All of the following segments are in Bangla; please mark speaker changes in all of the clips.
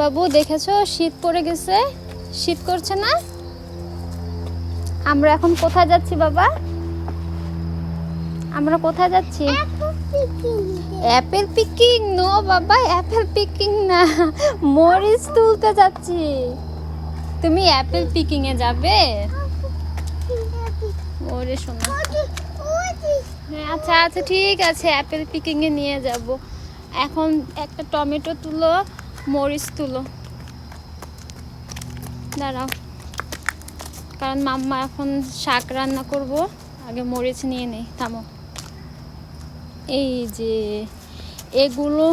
Speaker 1: বাবু দেখেছ? শীত পড়ে গেছে। শীত করছে না? আমরা এখন কোথায় যাচ্ছি বাবা? আমরা কোথায় যাচ্ছি? অ্যাপেল পিকিং নো বাবা অ্যাপেল পিকিং না। মরিচ তুলতে যাচ্ছি। তুমি অ্যাপেল পিকিং এ যাবে? ওরে শোনা হ্যাঁ আচ্ছা আচ্ছা ঠিক আছে অ্যাপেল পিকিং এ নিয়ে যাব। এখন একটা টমেটো তুলো। মরিচ তুলো। দাঁড়াও। কারণ মাম্মা এখন শাক রান্না করব, আগে মরিচ নিয়ে নেই, থামো। এই যে, এগুলো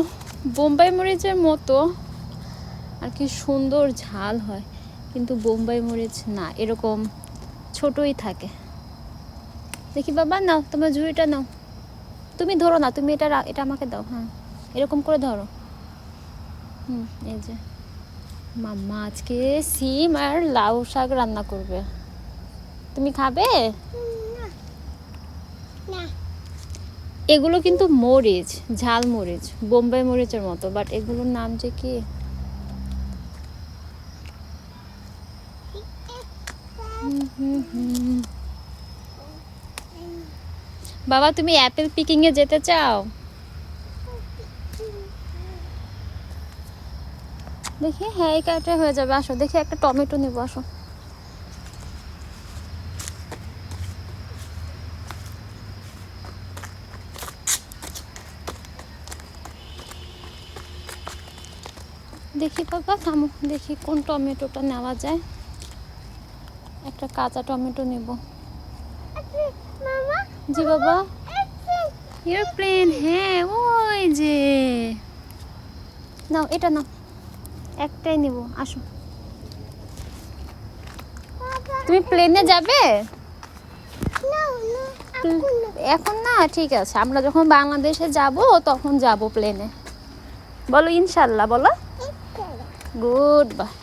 Speaker 1: বোম্বাই মরিচের মতো, আর কি সুন্দর ঝাল হয়, কিন্তু বোম্বাই মরিচ না, এরকম ছোটই থাকে। দেখি বাবা, নাও, তোমার ঝুড়িটা নাও। তুমি ধরো না, তুমি এটা এটা আমাকে দাও হ্যাঁ। এরকম করে ধরো। হুম এই যে। মাম্মা আজকে সিম আর লাউ শাক রান্না করবে। তুমি খাবে? এগুলো কিন্তু মরিচ ঝাল মরিচ বোম্বাই মরিচের মতো বাট এগুলোর নাম যে কি। বাবা তুমি অ্যাপেল পিকিং এ যেতে চাও? দেখি হ্যাঁ এই কাটা হয়ে যাবে। আসো, দেখি একটা টমেটো নিবো, আসো। দেখি বাবা থামো, দেখি কোন টমেটোটা নেওয়া যায়। একটা কাঁচা টমেটো নেব। জি বাবা। এয়ারপ্লেন হ্যাঁ ওই যে। নাও, এটা নাও। একটাই নেব আসো। তুমি প্লেনে যাবে? এখন না। ঠিক আছে আমরা যখন বাংলাদেশে যাব তখন যাব প্লেনে বলো ইনশাল্লাহ বলো। Good bye